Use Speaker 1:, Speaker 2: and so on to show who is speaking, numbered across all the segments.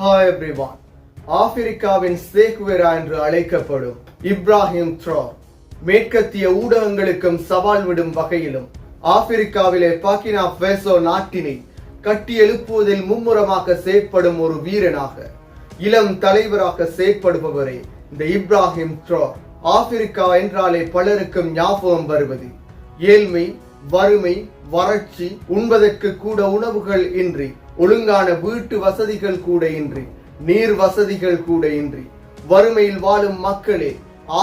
Speaker 1: Hi everyone ஆப்பிரிக்காவின் Che Guevara என்று அழைக்கப்படும் இப்ராஹிம் த்ரோர் மேற்கத்திய ஊடகங்களுக்கும் சவால் விடும் வகையிலும் ஆப்பிரிக்காவிலே பாக்கினா பேசோ நாட்டினை கட்டி எழுப்புவதில் மும்முரமாக செயற்படும் ஒரு வீரனாக இளம் தலைவராக செயற்படுபவரே இந்த இப்ராஹிம் த்ரோர் ஆப்பிரிக்கா என்றாலே பலருக்கும் ஞாபகம் வருவது ஏழ்மை வறுமை வறட்சி உண்பதற்கு கூட உணவுகள் இன்றி ஒழுங்கான வீட்டு வசதிகள் கூட இன்றி நீர் வசதிகள் கூட இன்றி வறுமையில் வாழும் மக்களே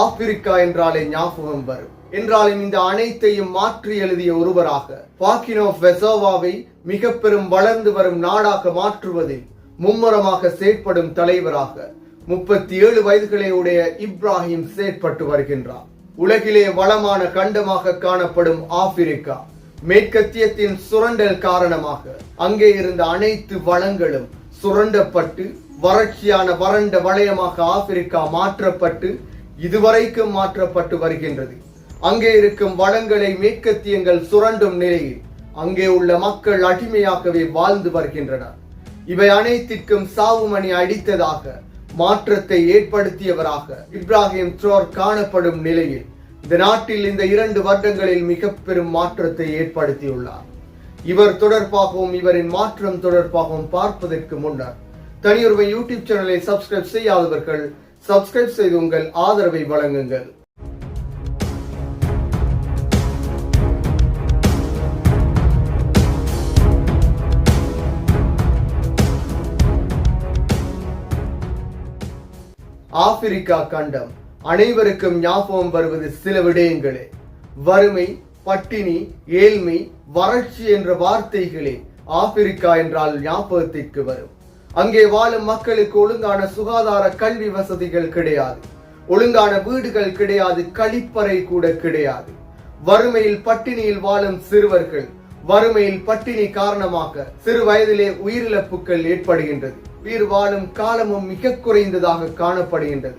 Speaker 1: ஆப்பிரிக்கா என்றாலே ஞாபகம் வரும். என்றாலும் இந்த அனைத்தையும் மாற்றி எழுதிய ஒருவராக பாக்கினோ வெசோவாவை மிக பெரும் வளர்ந்து வரும் நாடாக மாற்றுவதில் மும்முரமாக செயற்படும் தலைவராக முப்பத்தி ஏழு வயதுகளை உடைய இப்ராஹிம் செயற்பட்டு வருகின்றார். உலகிலே வளமான கண்டமாக காணப்படும் ஆப்பிரிக்கா. மேற்கத்தியத்தின் சுரண்டல் காரணமாக அங்கே இருந்த அனைத்து வளங்களும் சுரண்டப்பட்டு வறட்சியான வறண்ட வளையமாக ஆப்பிரிக்கா மாற்றப்பட்டு இதுவரைக்கும் மாற்றப்பட்டு வருகின்றது. அங்கே இருக்கும் வளங்களை மேற்கத்தியங்கள் சுரண்டும் நிலையில் அங்கே உள்ள மக்கள் அடிமையாகவே வாழ்ந்து வருகின்றனர். இவை அனைத்திற்கும் சாவுமணி அடித்ததாக மாற்றத்தை ஏற்படுத்தியவராக இப்ராஹிம் ட்ரோர் காணப்படும் நிலையில் இந்த நாட்டில் இந்த இரண்டு வருடங்களில் மிக பெரும் மாற்றத்தை ஏற்படுத்தியுள்ளார். இவர் தொடர்பாகவும் இவரின் மாற்றம் தொடர்பாகவும் பார்ப்பதற்கு முன்னர் தனியொருவை யூடியூப் சேனலை சப்ஸ்கிரைப் செய்யாதவர்கள் சப்ஸ்கிரைப் செய்து உங்கள் ஆதரவை வழங்குங்கள். ஆப்பிரிக்கா கண்டம். அனைவருக்கும் ஞாபகம் வருவது சில விடயங்களே. வறுமை பட்டினி ஏழ்மை வறட்சி என்ற வார்த்தைகளே ஆப்பிரிக்கா என்றால் ஞாபகத்திற்கு வரும். அங்கே வாழும் மக்களுக்கு ஒழுங்கான சுகாதார கல்வி வசதிகள் கிடையாது. ஒழுங்கான வீடுகள் கிடையாது கழிப்பறை கூட கிடையாது. வறுமையில் பட்டினியில் வாழும் சிறுவர்கள் வறுமையில் பட்டினி காரணமாக சிறு வயதிலே உயிரிழப்புகள் ஏற்படுகின்றது. உயிர் வாழும் காலமும் மிக குறைந்ததாக காணப்படுகின்றது.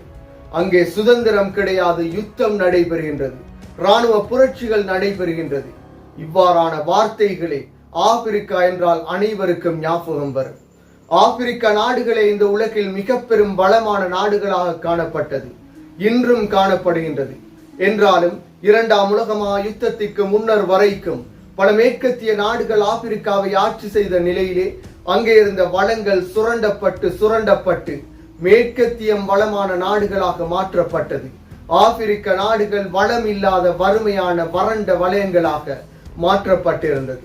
Speaker 1: அங்கே சுதந்திரம் கிடையாது யுத்தம் நடைபெறுகின்றது. இராணுவ புரட்சிகள் நடைபெறுகின்றது. இவ்வாறான வார்த்தைகளே ஆப்பிரிக்கா என்றால் அனைவருக்கும் ஞாபகம் வரும். ஆப்பிரிக்கா நாடுகளே இந்த உலகில் மிக பெரும் வளமான நாடுகளாக காணப்பட்டது. இன்றும் காணப்படுகின்றது. என்றாலும் இரண்டாம் உலகமா யுத்தத்திற்கு முன்னர் வரைக்கும் பல மேற்கத்திய நாடுகள் ஆப்பிரிக்காவை ஆட்சி செய்த நிலையிலே அங்கே இருந்த வளங்கள் சுரண்டப்பட்டு சுரண்டப்பட்டு மேற்கத்தியம் வளமான நாடுகளாக மாற்றப்பட்டது. ஆப்பிரிக்க நாடுகள் வளம் இல்லாத வறுமையான வறண்ட வலயங்களாக மாற்றப்பட்டிருந்தது.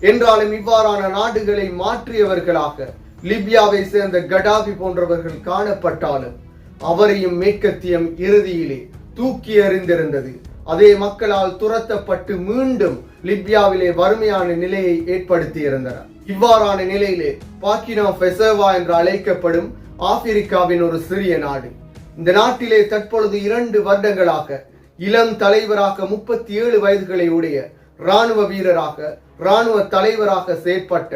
Speaker 1: என்றாலும் இவ்வாறான நாடுகளை மாற்றியவர்களாக லிபியாவை சேர்ந்த கடாபி போன்றவர்கள் காணப்பட்டாலும் அவரையும் மேற்கத்தியம் இறுதியிலே தூக்கி எறிந்திருந்தது. அதே மக்களால் துரத்தப்பட்டு மீண்டும் லிபியாவிலே வறுமையான நிலையை ஏற்படுத்தி இருந்தனர் இவ்வாறான நிலையிலே பாக்கினா ஃபெசர்வா என்று அழைக்கப்படும் ஆப்பிரிக்காவின் ஒரு சிறிய நாடு. இந்த நாட்டிலே தற்பொழுது இரண்டு வருடங்களாக இளம் தலைவராக முப்பத்தி ஏழு வயதுகளை உடைய ராணுவ வீரராக ராணுவ தலைவராக செயற்பட்ட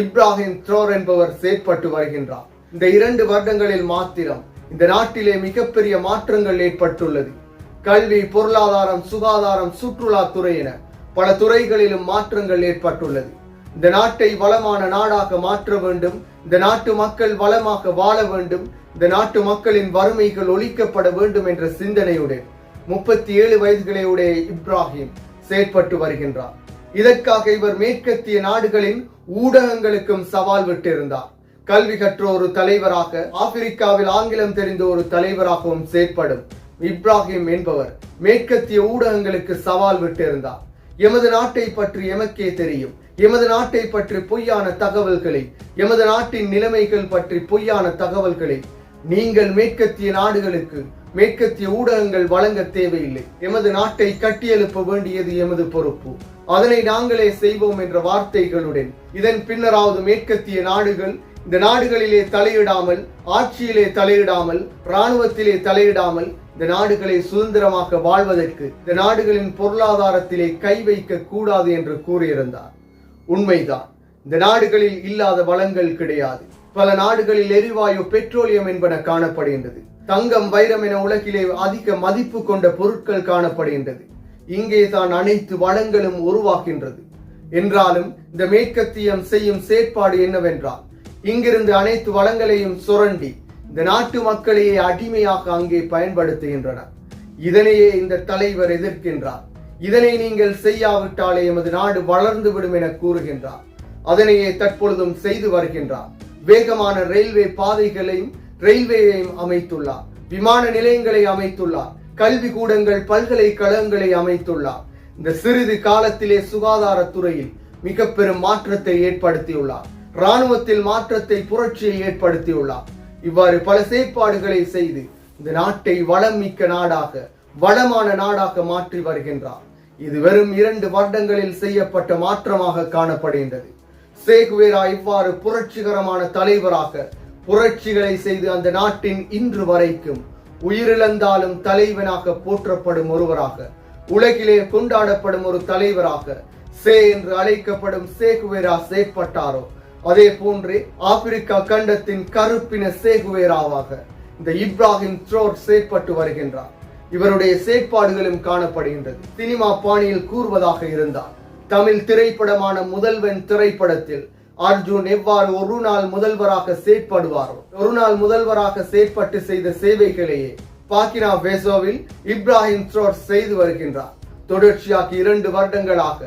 Speaker 1: இப்ராஹிம் த்ரோர் என்பவர் செயற்பட்டு வருகின்றார். இந்த இரண்டு வருடங்களில் மாத்திரம் இந்த நாட்டிலே மிகப்பெரிய மாற்றங்கள் ஏற்பட்டுள்ளது. கல்வி பொருளாதாரம் சுகாதாரம் சுற்றுலாத்துறை என பல துறைகளிலும் மாற்றங்கள் ஏற்பட்டுள்ளது. இந்த நாட்டை வளமான நாடாக மாற்ற வேண்டும். இந்த நாட்டு மக்கள் வளமாக வாழ வேண்டும். இந்த நாட்டு மக்களின் வறுமைகள் ஒழிக்கப்பட வேண்டும் என்ற சிந்தனையுடன் முப்பத்தி ஏழு வயதுகளையுடைய இப்ராஹிம் செயற்பட்டு வருகின்றார். இதற்காக இவர் மேற்கத்திய நாடுகளின் ஊடகங்களுக்கும் சவால் விட்டிருந்தார். கல்வி கற்ற ஒரு தலைவராக ஆப்பிரிக்காவில் ஆங்கிலம் தெரிந்த ஒரு தலைவராகவும் செயற்படும் இப்ராஹிம் என்பவர் மேற்கத்திய ஊடகங்களுக்கு சவால் விட்டிருந்தார். எமது நாட்டை பற்றி எமக்கே தெரியும். எமது நாட்டை பற்றி பொய்யான தகவல்களை. எமது நாட்டின் நிலைமைகள் பற்றி பொய்யான தகவல்களை. நீங்கள் மேற்கத்திய நாடுகளுக்கு மேற்கத்திய ஊடகங்கள் வழங்க தேவையில்லை. எமது நாட்டை கட்டியெழுப்ப வேண்டியது எமது பொறுப்பு. அதனை நாங்களே செய்வோம் என்ற வார்த்தைகளுடன் இதன் பின்னராவது மேற்கத்திய நாடுகள் இந்த நாடுகளிலே தலையிடாமல் ஆட்சியிலே தலையிடாமல் இராணுவத்திலே தலையிடாமல் இந்த நாடுகளை சுதந்திரமாக வாழ்வதற்கு இந்த நாடுகளின் பொருளாதாரத்திலே கை வைக்க கூடாது என்று கூறியிருந்தார். உண்மைதான். இந்த நாடுகளில் இல்லாத வளங்கள் கிடையாது. பல நாடுகளில் எரிவாயு பெட்ரோலியம் என்பன காணப்படுகின்றது. தங்கம் வைரம் என உலகிலே அதிக மதிப்பு கொண்ட பொருட்கள் காணப்படுகின்றது. இங்கே தான் அனைத்து வளங்களும் உருவாகின்றது. என்றாலும் இந்த மேற்கத்தியம் செய்யும் செயற்பாடு என்னவென்றால் இங்கிருந்து அனைத்து வளங்களையும் சுரண்டி இந்த நாட்டு மக்களையே அடிமையாக அங்கே பயன்படுத்துகின்றனர். இதனையே இந்த தலைவர் எதிர்க்கின்றார். இதனை நீங்கள் செய்யாவிட்டாலே எமது நாடு வளர்ந்து விடும் என கூறுகின்றார். அதனையே தற்பொழுதும் செய்து வருகின்றார். வேகமான ரயில்வே பாதைகளையும் ரயில்வேயையும் அமைத்துள்ளார். விமான நிலையங்களை அமைத்துள்ளார். கல்வி கூடங்கள் பல்கலைக்கழகங்களை அமைத்துள்ளார். இந்த சிறிது காலத்திலே சுகாதாரத்துறையில் மிக பெரும் மாற்றத்தை ஏற்படுத்தியுள்ளார். ராணுவத்தில் மாற்றத்தை புரட்சியை ஏற்படுத்தியுள்ளார். இவ்வாறு பல செயற்பாடுகளை செய்து இந்த நாட்டை வளம் மிக்க நாடாக வளமான நாடாக மாற்றி வருகின்றார். இது வெறும் இரண்டு வருடங்களில் செய்யப்பட்ட மாற்றமாக காணப்படுகின்றது. சேகுவேரா இவ்வாறு புரட்சிகரமான தலைவராக புரட்சிகளை செய்து அந்த நாட்டின் இன்று வரைக்கும் உயிரிழந்தாலும் தலைவனாக போற்றப்படும் ஒருவராக உலகிலே கொண்டாடப்படும் ஒரு தலைவராக சே என்று அழைக்கப்படும் சேகுவேரா செயற்பட்டாரோ அதே போன்று ஆப்பிரிக்கா கண்டத்தின் கருப்பின சேகுவேராவாக இந்த இப்ராஹிம் த்ரோட் செயற்பட்டு வருகின்றார். இவருடைய செயற்பாடுகளும் காணப்படுகின்றது. சினிமா பாணியில் கூறுவதாக இருந்தார். தமிழ் திரைப்படமான முதல்வன் திரைப்படத்தில் அர்ஜுன் எவ்வாறு ஒரு நாள் முதல்வராக செயற்படுவாரோ ஒரு நாள் முதல்வராக செயற்பட்டு செய்த சேவைகளையே பாக்கினா வேசோவில் இப்ராஹிம் த்ரோட் செய்து வருகின்றார். தொடர்ச்சியாக இரண்டு வருடங்களாக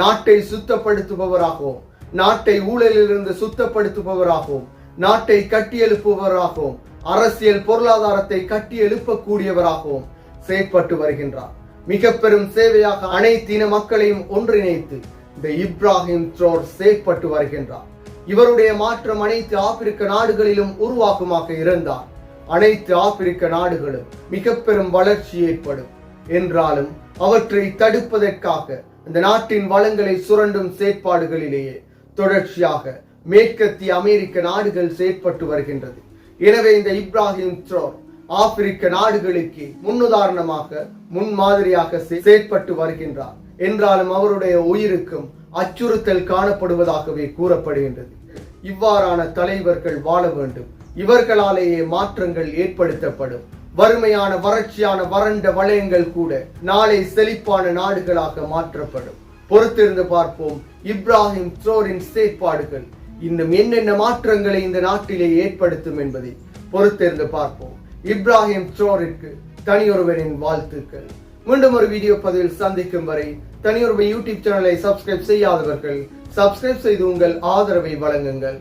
Speaker 1: நாட்டை சுத்தப்படுத்துபவராகவும் நாட்டை ஊழலிலிருந்து சுத்தப்படுத்துபவராகவும் நாட்டை கட்டியெழுப்புபவராகவும் அரசியல் பொருளாதாரத்தை கட்டி எழுப்பக்கூடியவராகவும் செயற்பட்டு வருகின்றார். மிக பெரும் சேவையாக அனைத்து இன மக்களையும் ஒன்றிணைத்து இந்த இப்ராஹிம் த்ரோர் செயற்பட்டு வருகின்றார். இவருடைய மாற்றம் அனைத்து ஆப்பிரிக்க நாடுகளிலும் உருவாக்குமாக இருந்தார். அனைத்து ஆப்பிரிக்க நாடுகளும் மிக பெரும் வளர்ச்சி ஏற்படும். என்றாலும் அவற்றை தடுப்பதற்காக இந்த நாட்டின் வளங்களை சுரண்டும் செயற்பாடுகளிலேயே தொடர்ச்சியாக மேற்கத்திய அமெரிக்க நாடுகள் செயற்பட்டு வருகின்றது. எனவே இந்த இப்ராஹிம் த்ரோர் ஆப்பிரிக்க நாடுகளுக்கு முன்னுதாரணமாக முன்மாதிரியாக செயற்பட்டு வருகின்றார். என்றாலும் அவருடைய உயிருக்கும் அச்சுறுத்தல் காணப்படுவதாகவே கூறப்படுகின்றது. இவ்வாறான தலைவர்கள் வாழ வேண்டும். இவர்களாலேயே மாற்றங்கள் ஏற்படுத்தப்படும். வறுமையான வறட்சியான வறண்ட வளையங்கள் கூட நாளை செழிப்பான நாடுகளாக மாற்றப்படும். பொறுத்திருந்து பார்ப்போம். இப்ராஹிம் த்ரோரின் செயற்பாடுகள் இன்னும் என்னென்ன மாற்றங்களை இந்த நாட்டிலே ஏற்படுத்தும் என்பதை பொறுத்திருந்து பார்ப்போம். இப்ராஹிம் த்ரோரிற்கு தனியொருவரின் வாழ்த்துக்கள். மீண்டும் ஒரு வீடியோ பதிவில் சந்திக்கும் வரை தனியொருவர் யூடியூப் சேனலை சப்ஸ்கிரைப் செய்யாதவர்கள் சப்ஸ்கிரைப் செய்து உங்கள் ஆதரவை வழங்குங்கள்.